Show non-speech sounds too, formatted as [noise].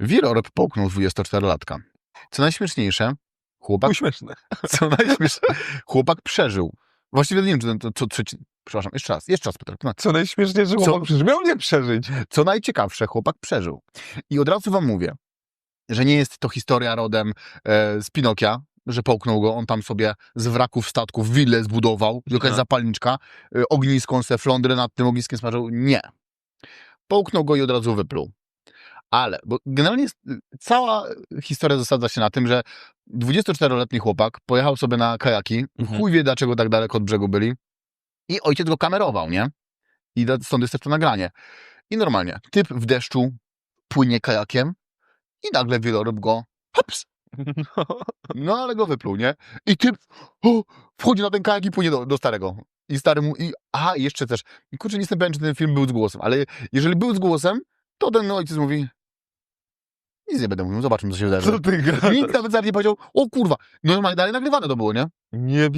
Wirorb połknął 24-latka. Co najśmieszniejsze, chłopak, Śmieszne. [laughs] co najśmieszniejsze, chłopak przeżył. Właściwie nie wiem, czy ten- to, co trzeci... Przepraszam, jeszcze raz, jeszcze raz, Piotr. No, Co najśmieszniejsze, Co? chłopak przecież miał nie przeżyć. Co najciekawsze, chłopak przeżył. I od razu wam mówię, że nie jest to historia rodem e, z Pinokia, że połknął go, on tam sobie z wraków statków willę zbudował, jakaś zapalniczka, e, ognisko, on se flądrę nad tym ogniskiem smażył. Nie. Połknął go i od razu wypluł. Ale, bo generalnie cała historia zasadza się na tym, że 24-letni chłopak pojechał sobie na kajaki, Mhm. chuj wie dlaczego tak daleko od brzegu byli i ojciec go kamerował, nie? I stąd jest też to nagranie. I normalnie, typ w deszczu płynie kajakiem i nagle wieloryb go hops, [laughs] No. ale go wypluł, nie? I typ o, wchodzi na ten kajak i płynie do, do starego. I stary mu, i, aha, jeszcze też, kurczę, nie jestem pewien, czy ten film był z głosem, ale jeżeli był z głosem, to ten ojciec mówi, nic nie będę mówił, zobaczymy, co się wydarzy. Co ty gadasz? Nikt nawet zaraz nie powiedział, o kurwa, no normalnie dalej nagrywane to było, nie? Nie